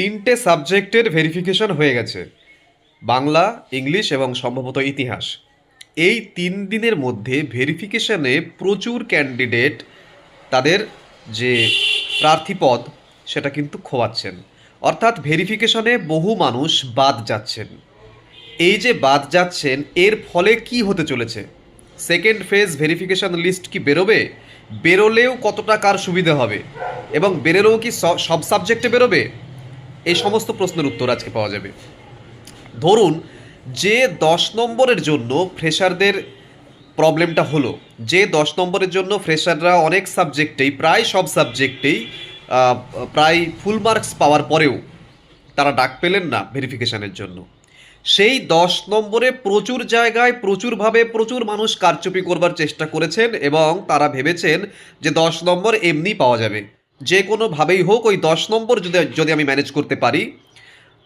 তিনটে সাবজেক্টের ভেরিফিকেশন হয়ে গেছে, বাংলা, ইংলিশ এবং সম্ভবত ইতিহাস। এই তিন দিনের মধ্যে ভেরিফিকেশনে প্রচুর ক্যান্ডিডেট তাদের যে প্রার্থীপদ, সেটা কিন্তু খোয়াচ্ছেন। অর্থাৎ ভেরিফিকেশনে বহু মানুষ বাদ যাচ্ছেন। এই যে বাদ যাচ্ছেন, এর ফলে কি হতে চলেছে? সেকেন্ড ফেজ ভেরিফিকেশন লিস্ট কি বেরোবে? বেরোলেও কতটা কার সুবিধা হবে? এবং বেরোলেও কি সব সাবজেক্টে বেরোবে? এই সমস্ত প্রশ্নের উত্তর আজকে পাওয়া যাবে। ধরুন, যে দশ নম্বরের জন্য ফ্রেশারদের প্রবলেমটা হলো, যে দশ নম্বরের জন্য ফ্রেশাররা অনেক সাবজেক্টেই প্রায় সব সাবজেক্টেই প্রায় ফুল মার্কস পাওয়ার পরেও তারা ডাক পেলেন না ভেরিফিকেশানের জন্য। সেই দশ নম্বরে প্রচুর জায়গায় প্রচুরভাবে প্রচুর মানুষ কারচুপি করবার চেষ্টা করেছেন এবং তারা ভেবেছেন যে দশ নম্বর এমনি পাওয়া যাবে। যে কোনোভাবেই হোক ওই দশ নম্বর যদি যদি আমি ম্যানেজ করতে পারি,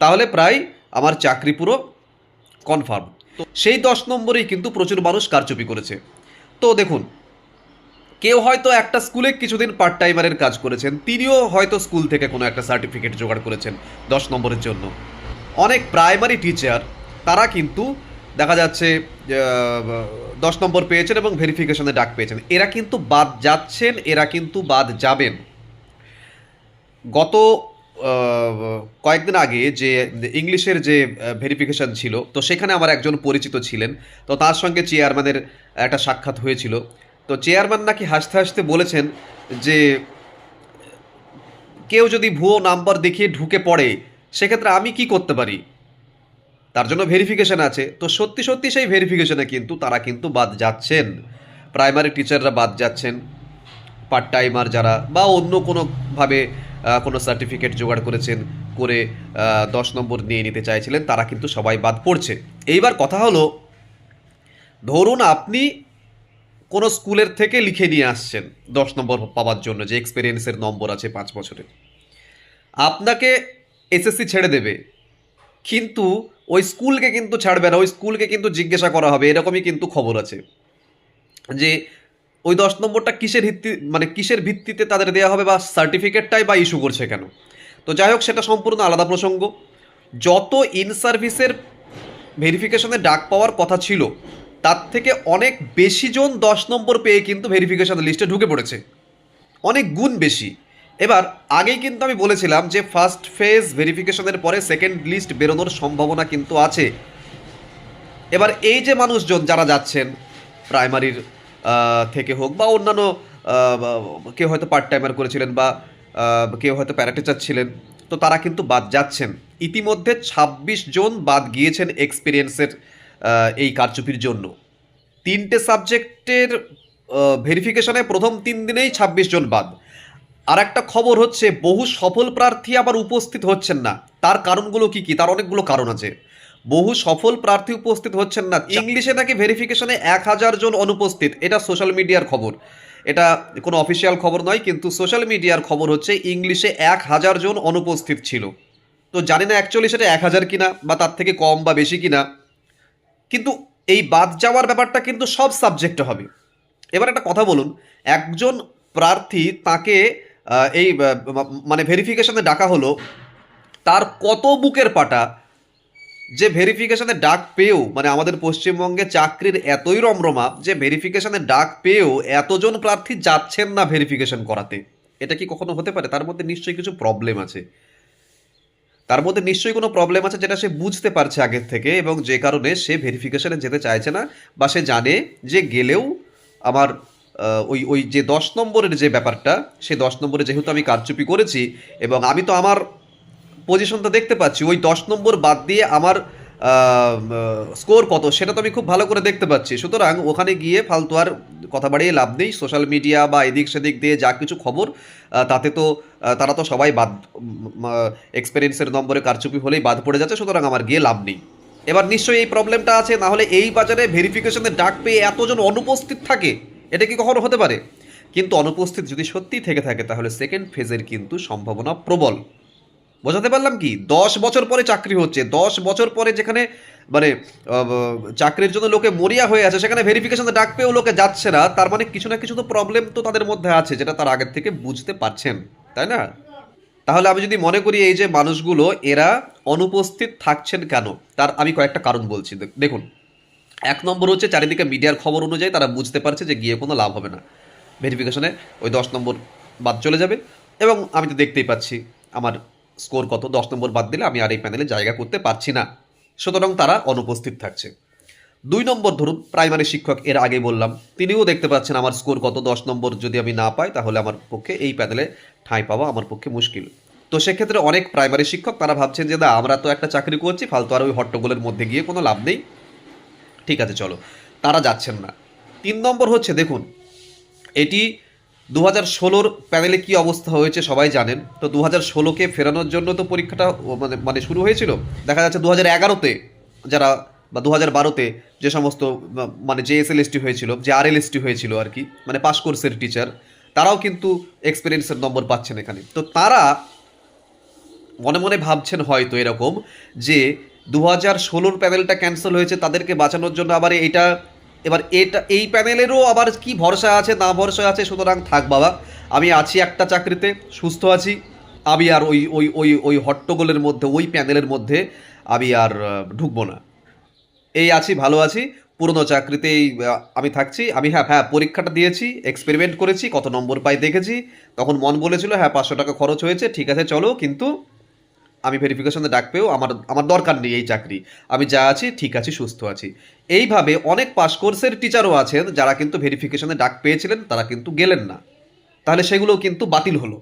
তাহলে প্রায় আমার চাকরি পুরো কনফার্ম তো সেই দশ নম্বরেই কিন্তু প্রচুর মানুষ কারচুপি করেছে। তো দেখুন, কেউ হয়তো একটা স্কুলে কিছুদিন পার্ট টাইমারের কাজ করেছেন, তিনিও হয়তো স্কুল থেকে কোনো একটা সার্টিফিকেট জোগাড় করেছেন দশ নম্বরের জন্য। অনেক প্রাইমারি টিচার তারা কিন্তু দেখা যাচ্ছে দশ নম্বর পেয়েছেন এবং ভেরিফিকেশনে ডাক পেয়েছেন। এরা কিন্তু বাদ যাচ্ছেন, এরা কিন্তু বাদ যাবেন। গত কয়েকদিন আগে যে ইংলিশের যে ভেরিফিকেশন ছিল, তো সেখানে আমার একজন পরিচিত ছিলেন। তো তার সঙ্গে চেয়ারম্যানের একটা সাক্ষাৎ হয়েছিল। তো চেয়ারম্যান নাকি হাসতে হাসতে বলেছেন যে, কেউ যদি ভুয়ো নাম্বার দেখিয়ে ঢুকে পড়ে, সেক্ষেত্রে আমি কি করতে পারি? তার জন্য ভেরিফিকেশন আছে। তো সত্যি সত্যি সেই ভেরিফিকেশনে কিন্তু তারা কিন্তু বাদ যাচ্ছেন। প্রাইমারি টিচাররা বাদ যাচ্ছেন। পার্ট টাইমার যারা বা অন্য কোনোভাবে কোনো সার্টিফিকেট জোগাড় করেছেন, করে দশ নম্বর নিয়ে নিতে চাইছিলেন, তারা কিন্তু সবাই বাদ পড়ছে। এইবার কথা হলো, ধরুন আপনি কোনো স্কুলের থেকে লিখে নিয়ে আসছেন দশ নম্বর পাওয়ার জন্য, যে এক্সপিরিয়েন্সের নম্বর আছে পাঁচ বছরের আপনাকে এসএসসি ছেড়ে দেবে, কিন্তু ওই স্কুলকে কিন্তু ছাড়বে না, ওই স্কুলকে কিন্তু জিজ্ঞাসা করা হবে, এরকমই কিন্তু খবর আছে। যে ওই দশ নম্বরটা কিসের ভিত্তি মানে কিসের ভিত্তিতে তাদের দেওয়া হবে বা সার্টিফিকেটটাই বা ইস্যু করছে কেন? তো যাই হোক, সেটা সম্পূর্ণ আলাদা প্রসঙ্গ। যত ইন সার্ভিসের ভেরিফিকেশনে ডাক পাওয়ার কথা ছিল, তার থেকে অনেক বেশি জন দশ নম্বর পেয়ে কিন্তু ভেরিফিকেশন লিস্টে ঢুকে পড়েছে। অনেক গুণ বেশি। এবার, আগেই কিন্তু আমি বলেছিলাম যে ফার্স্ট ফেজ ভেরিফিকেশনের পরে সেকেন্ড লিস্ট বেরোনোর সম্ভাবনা কিন্তু আছে। এবার এই যে মানুষজন যারা যাচ্ছেন প্রাইমারির থেকে হোক বা অন্যান্য কেউ হয়তো পার্ট টাইমার করেছিলেন বা কেউ হয়তো প্যারাটিচার ছিলেন তো তারা কিন্তু বাদ যাচ্ছেন। ইতিমধ্যে ২৬ জন বাদ গিয়েছেন এক্সপিরিয়েন্সের এই কারচুপির জন্য। তিনটে সাবজেক্টের ভেরিফিকেশনে প্রথম তিন দিনেই ২৬ জন বাদ। আর একটা খবর হচ্ছে, বহু সফল প্রার্থী আবার উপস্থিত হচ্ছেন না। তার কারণগুলো কি কি? তার অনেকগুলো কারণ আছে। বহু সফল প্রার্থী উপস্থিত হচ্ছেন না। ইংলিশে নাকি ভেরিফিকেশনে এক হাজার জন অনুপস্থিত এটা সোশ্যাল মিডিয়ার খবর। এটা কোনো অফিসিয়াল খবর নয় কিন্তু সোশ্যাল মিডিয়ার খবর হচ্ছে ইংলিশে এক হাজার জন অনুপস্থিত ছিল। তো জানি না অ্যাকচুয়ালি সেটা এক হাজার কিনা বা তার থেকে কম বা বেশি কিনা। কিন্তু এই বাদ যাওয়ার ব্যাপারটা কিন্তু সব সাবজেক্টে হবে। এবার একটা কথা বলুন একজন প্রার্থী তাকে এই মানে ভেরিফিকেশনে ডাকা হলো তার কত বুকের পাটা যে ভেরিফিকেশনে ডাক পেয়েও মানে আমাদের পশ্চিমবঙ্গে চাকরির এতই রমরমা যে ভেরিফিকেশনে ডাক পেয়েও এতজন প্রার্থী যাচ্ছেন না ভেরিফিকেশন করাতে। এটা কি কখনো হতে পারে? তার মধ্যে নিশ্চয়ই কিছু প্রবলেম আছে। তার মধ্যে নিশ্চয়ই কোনো প্রবলেম আছে যেটা সে বুঝতে পারছে আগের থেকে এবং যে কারণে সে ভেরিফিকেশনে যেতে চাইছে না বা সে জানে যে গেলেও আমার ওই ওই যে দশ নম্বরের যে ব্যাপারটা, সে দশ নম্বরে যেহেতু আমি কারচুপি করেছি এবং আমি তো আমার পজিশনটা দেখতে পাচ্ছি। ওই দশ নম্বর বাদ দিয়ে আমার স্কোর কত, সেটা তো আমি খুব ভালো করে দেখতে পাচ্ছি। সুতরাং ওখানে গিয়ে ফালতু আর কথা বাড়িয়ে লাভ নেই। সোশ্যাল মিডিয়া বা এদিক সেদিক দিয়ে যা কিছু খবর তাতে তো তারা তো সবাই বাদ এক্সপিরিয়েন্সের নম্বরে কারচুপি হলেই বাদ পড়ে যাচ্ছে, সুতরাং আমার গিয়ে লাভ নেই। এবার নিশ্চয়ই এই প্রবলেমটা আছে, না হলে এই বাজারে ভেরিফিকেশনের ডাক পেয়ে এতজন অনুপস্থিত থাকে, এটা কি কখনো হতে পারে? কিন্তু অনুপস্থিত যদি সত্যিই থেকে থাকে, তাহলে সেকেন্ড ফেজের কিন্তু সম্ভাবনা প্রবল। বোঝাতে পারলাম কি? দশ বছর পরে চাকরি হচ্ছে। দশ বছর পরে যেখানে মানে চাকরির জন্য লোকে মরিয়া হয়ে আছে, সেখানে ভেরিফিকেশনে ডাক পেয়েও লোকে যাচ্ছে না। তার মানে কিছু না কিছু তো প্রবলেম তো তাদের মধ্যে আছে, যেটা তার আগের থেকে বুঝতে পারছেন। তাই না? তাহলে আমি যদি মনে করি এই যে মানুষগুলো, এরা অনুপস্থিত থাকছেন কেন? তার আমি কয়েকটা কারণ বলছি। দেখ- দেখুন, এক নম্বর হচ্ছে চারিদিকে মিডিয়ার খবর অনুযায়ী তারা বুঝতে পারছে যে গিয়ে কোনো লাভ হবে না। ভেরিফিকেশনে ওই দশ নম্বর বাদ চলে যাবে। এবং আমি তো দেখতেই পাচ্ছি আমার স্কোর কত? দশ নম্বর বাদ দিলে আমি আর এই প্যানেলে জায়গা করতে পারছি না। সুতরাং তারা অনুপস্থিত থাকছে। দুই নম্বর ধরুন, প্রাইমারি শিক্ষক এর আগে বললাম, তিনিও দেখতে পাচ্ছেন আমার স্কোর কত? দশ নম্বর যদি আমি না পাই, তাহলে আমার পক্ষে এই প্যানেলে ঠাঁই পাওয়া আমার পক্ষে মুশকিল। তো সেক্ষেত্রে অনেক প্রাইমারি শিক্ষক তারা ভাবছেন যে দা আমরা তো একটা চাকরি করছি, ফালতু আর ওই হট্টগোলের মধ্যে গিয়ে কোনো লাভ নেই। ঠিক আছে, চলো। তারা যাচ্ছেন না। তিন নম্বর হচ্ছে, দেখুন, এটি দু হাজার ষোলোর প্যানেলে কী অবস্থা হয়েছে সবাই জানেন। তো দু হাজার ষোলোকে ফেরানোর জন্য তো পরীক্ষাটা মানে মানে শুরু হয়েছিল। দেখা যাচ্ছে দু হাজার এগারোতে যারা, বা দু হাজার বারোতে যে সমস্ত মানে যে এস এল এসটি হয়েছিল, যে আর এল এসটি হয়েছিল আর কি মানে পাস কোর্সের টিচার তারাও কিন্তু এক্সপিরিয়েন্সের নম্বর পাচ্ছেন এখানে। তো তারা মনে মনে ভাবছেন হয়তো এরকম যে দু হাজার ষোলোর প্যানেলটা ক্যান্সেল হয়েছে, তাদেরকে বাঁচানোর জন্য আবার এটা এবার এটা, এই প্যানেলেরও আবার কি ভরসা আছে, না ভরসা আছে, সুতরাং থাক বাবা। আমি আছি একটা চাকরিতে, সুস্থ আছি। আমি আর ওই ওই ওই ওই হট্টগোলের মধ্যে, ওই প্যানেলের মধ্যে আমি আর ঢুকবো না। এই আছি, ভালো আছি। পুরনো চাকরিতেই আমি থাকছি। আমি হ্যাঁ হ্যাঁ পরীক্ষাটা দিয়েছি এক্সপেরিমেন্ট করেছি, কত নম্বর পাই দেখেছি। তখন মন বলেছিল হ্যাঁ পাঁচশো টাকা খরচ হয়েছে, ঠিক আছে, চলো, কিন্তু আমি ভেরিফিকেশনে ডাক পেয়েও আমার আমার দরকার নেই এই চাকরি। আমি যা আছি, ঠিক আছি, সুস্থ আছি। এইভাবে অনেক পাস কোর্সের টিচারও আছেন, যারা কিন্তু ভেরিফিকেশনে ডাক পেয়েছিলেন, তারা কিন্তু গেলেন না। তাহলে সেগুলোও কিন্তু বাতিল হলো।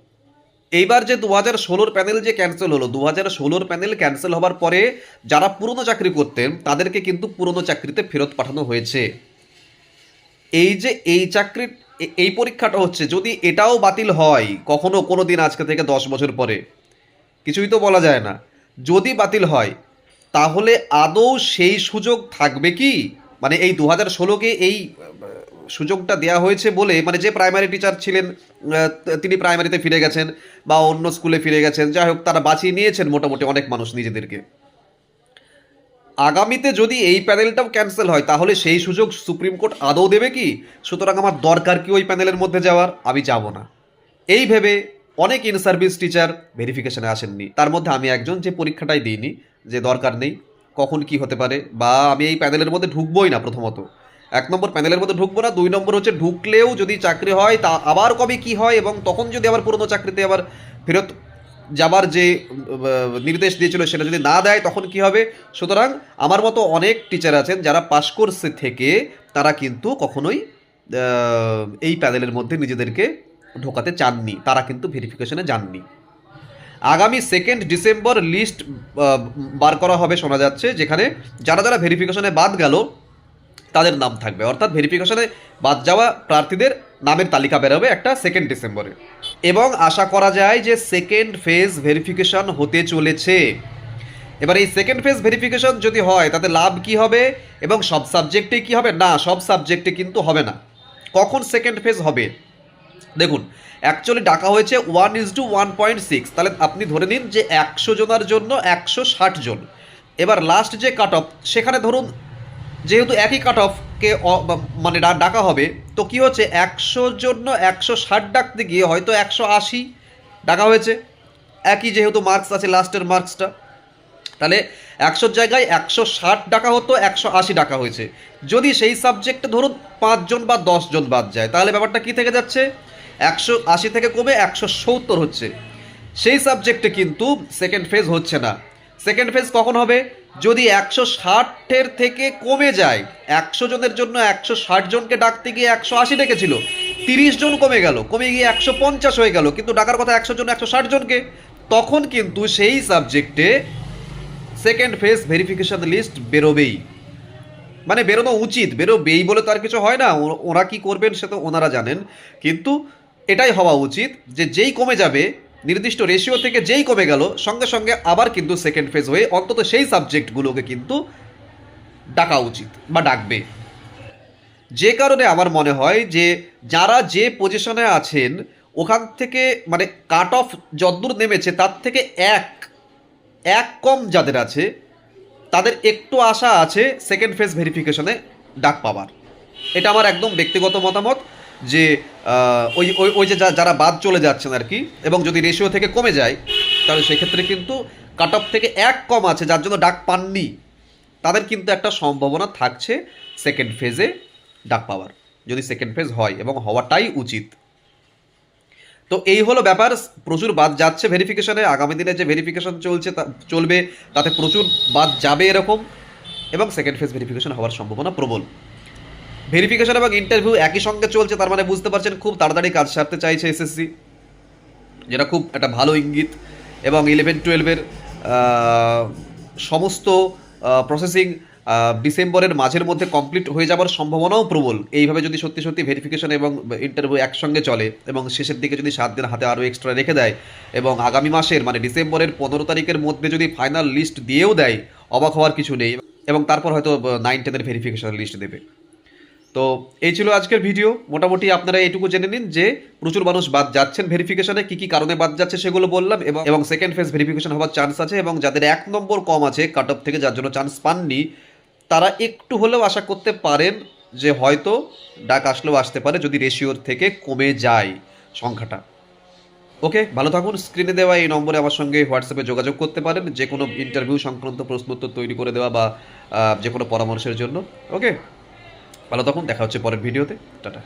এইবার যে দু হাজার ষোলোর প্যানেল যে ক্যান্সেল হলো দু হাজার ষোলোর প্যানেল ক্যান্সেল হবার পরে যারা পুরনো চাকরি করতেন, তাদেরকে কিন্তু পুরনো চাকরিতে ফেরত পাঠানো হয়েছে। এই যে এই চাকরির এই পরীক্ষাটা হচ্ছে, যদি এটাও বাতিল হয়, কখনো কোনো দিন আজকে থেকে দশ বছর পরে কিছুই তো বলা যায় না। যদি বাতিল হয়, তাহলে আদৌ সেই সুযোগ থাকবে কি? মানে এই দু হাজার ষোলোকে এই সুযোগটা দেওয়া হয়েছে বলে মানে যে প্রাইমারি টিচার ছিলেন তিনি প্রাইমারিতে ফিরে গেছেন বা অন্য স্কুলে ফিরে গেছেন, যাই হোক, তারা বাঁচিয়ে নিয়েছেন মোটামুটি অনেক মানুষ নিজেদেরকে। আগামীতে যদি এই প্যানেলটাও ক্যান্সেল হয়, তাহলে সেই সুযোগ সুপ্রিম কোর্ট আদৌ দেবে কি? সুতরাং আমার দরকার কি ওই প্যানেলের মধ্যে যাওয়ার? আমি যাব না। এই ভেবে অনেক ইন সার্ভিস টিচার ভেরিফিকেশনে আসেননি। তার মধ্যে আমি একজন যে পরীক্ষাটাই দিইনি, যে দরকার নেই, কখন কি হতে পারে, বা আমি এই প্যানেলের মধ্যে ঢুকবোই না প্রথমত। এক নম্বর প্যানেলের মধ্যে ঢুকবো না, দুই নম্বর হচ্ছে ঢুকলেও যদি চাকরি হয়, তা আবার কবে কি হয়, এবং তখন যদি আবার পুরনো চাকরিতে আবার ফেরত যাবার যে নির্দেশ দিয়েছিল সেটা যদি না দেয়, তখন কি হবে? সুতরাং আমার মতো অনেক টিচার আছেন যারা পাশ কোর্সে থেকে তারা কিন্তু কখনোই এই প্যানেলের মধ্যে নিজেদেরকে ঢোকাতে চাননি, তারা কিন্তু ভেরিফিকেশনে যাননি। আগামী সেকেন্ড ডিসেম্বর লিস্ট বার করা হবে শোনা যাচ্ছে, যেখানে যারা যারা ভেরিফিকেশনে বাদ গেল, তাদের নাম থাকবে। অর্থাৎ ভেরিফিকেশনে বাদ যাওয়া প্রার্থীদের নামের তালিকা বেরোবে একটা সেকেন্ড ডিসেম্বরে এবং আশা করা যায় যে সেকেন্ড ফেজ ভেরিফিকেশন হতে চলেছে। এবার এই সেকেন্ড ফেজ ভেরিফিকেশন যদি হয়, তাতে লাভ কি হবে? এবং সব সাবজেক্টে কি হবে? না, সব সাবজেক্টে কিন্তু হবে না। কখন সেকেন্ড ফেজ হবে? দেখুন অ্যাকচুয়ালি ডাকা হয়েছে one is two one point six তাহলে আপনি ধরে নিন যে একশো জনের জন্য একশো ষাট জন। এবার লাস্ট যে কাট অফ সেখানে ধরুন, যেহেতু একই কাট অফকে মানে ডাকা হবে, তো কি হচ্ছে, একশোর জন্য একশো ষাট ডাকতে গিয়ে হয়তো একশো আশি ডাকা হয়েছে। একই যেহেতু মার্কস আছে লাস্টের মার্কসটা তাহলে একশোর জায়গায় একশো ষাট টাকা হতো, একশো আশি টাকা হয়েছে। যদি সেই সাবজেক্টে ধরুন পাঁচজন বা জন বাদ যায়, তাহলে ব্যাপারটা কি থেকে যাচ্ছে? একশো আশি থেকে কমে একশো সত্তর হচ্ছে। সেই সাবজেক্টে কিন্তু সেকেন্ড ফেজ হচ্ছে না। সেকেন্ড ফেজ কখন হবে? যদি একশো ষাটের থেকে কমে যায়, একশো জনের জন্য একশো ষাট জনকে ডাকতে গিয়ে একশো আশি ডেকেছিল, তিরিশ জন কমে গেল, কমে গিয়ে একশো পঞ্চাশ হয়ে গেল, কিন্তু ডাকার কথা একশো জন একশো ষাট জনকে, তখন কিন্তু সেই সাবজেক্টে সেকেন্ড ফেজ ভেরিফিকেশন লিস্ট বেরোবেই। মানে বেরোনো উচিত, বেরোবেই বলে তো আর কিছু হয় না ওরা কি করবেন সে তো ওনারা জানেন। কিন্তু এটাই হওয়া উচিত যে যেই কমে যাবে, নির্দিষ্ট রেশিও থেকে যেই কমে গেল, সঙ্গে সঙ্গে আবার কিন্তু সেকেন্ড ফেজ হয়ে অন্তত সেই সাবজেক্টগুলোকে কিন্তু ডাকা উচিত বা ডাকবে। যে কারণে আমার মনে হয় যে যারা যে পজিশনে আছেন, ওখান থেকে মানে কাট অফ যদ্দূর নেমেছে, তার থেকে এক এক কম যাদের আছে, তাদের একটু আশা আছে সেকেন্ড ফেজ ভেরিফিকেশনে ডাক পাওয়ার। এটা আমার একদম ব্যক্তিগত মতামত। যে ওই ওই ওই যে যারা বাদ চলে যাচ্ছেন আর কি, এবং যদি রেশিও থেকে কমে যায়, তাহলে সেক্ষেত্রে কিন্তু কাট অফ থেকে এক কম আছে, যার জন্য ডাক পাননি। তাদের কিন্তু একটা সম্ভাবনা থাকছে সেকেন্ড ফেজে ডাক পাওয়ার, যদি সেকেন্ড ফেজ হয়, এবং হওয়াটাই উচিত। তো এই হলো ব্যাপার, প্রচুর বাদ যাচ্ছে ভেরিফিকেশনে আগামী দিনে যে ভেরিফিকেশন চলছে চলবে, তাতে প্রচুর বাদ যাবে এরকম, এবং সেকেন্ড ফেজ ভেরিফিকেশন হওয়ার সম্ভাবনা প্রবল। ভেরিফিকেশন এবং ইন্টারভিউ একই সঙ্গে চলছে, তার মানে বুঝতে পারছেন খুব তাড়াতাড়ি কাজ সারতে চাইছে এসএসসি যেটা খুব একটা ভালো ইঙ্গিত। এবং ইলেভেন টুয়েলভের সমস্ত প্রসেসিং ডিসেম্বরের মাঝের মধ্যে কমপ্লিট হয়ে যাওয়ার সম্ভাবনাও প্রবল। এইভাবে যদি সত্যি সত্যি ভেরিফিকেশন এবং ইন্টারভিউ একসঙ্গে চলে এবং শেষের দিকে যদি সাত দিন হাতে আরও এক্সট্রা রেখে দেয় এবং আগামী মাসের মানে ডিসেম্বরের পনেরো তারিখের মধ্যে যদি ফাইনাল লিস্ট দিয়েও দেয়, অবাক হওয়ার কিছু নেই। এবং তারপর হয়তো নাইন টেনের ভেরিফিকেশন লিস্ট দেবে। তো এই ছিল আজকের ভিডিও। মোটামুটি আপনারা এইটুকু জেনে নিন যে প্রচুর মানুষ বাদ যাচ্ছেন ভেরিফিকেশনে কি কি কারণে বাদ যাচ্ছে সেগুলো বললাম এবং এবং সেকেন্ড ফেজ ভেরিফিকেশন হওয়ার চান্স আছে এবং যাদের এক নম্বর কম আছে কাট অফ থেকে যার জন্য চান্স পাননি, তারা একটু হলেও আশা করতে পারেন যে হয়তো ডাক আসলেও আসতে পারে যদি রেশিওর থেকে কমে যায় সংখ্যাটা। ওকে, ভালো থাকুন। স্ক্রিনে দেওয়া এই নম্বরে আমার সঙ্গে হোয়াটসঅ্যাপে যোগাযোগ করতে পারেন যে কোনো ইন্টারভিউ সংক্রান্ত প্রশ্ন উত্তর তৈরি করে দেওয়া বা যে কোনো পরামর্শের জন্য। ওকে? ভালো থাকুন দেখা হচ্ছে পরের ভিডিওতে। টাটা।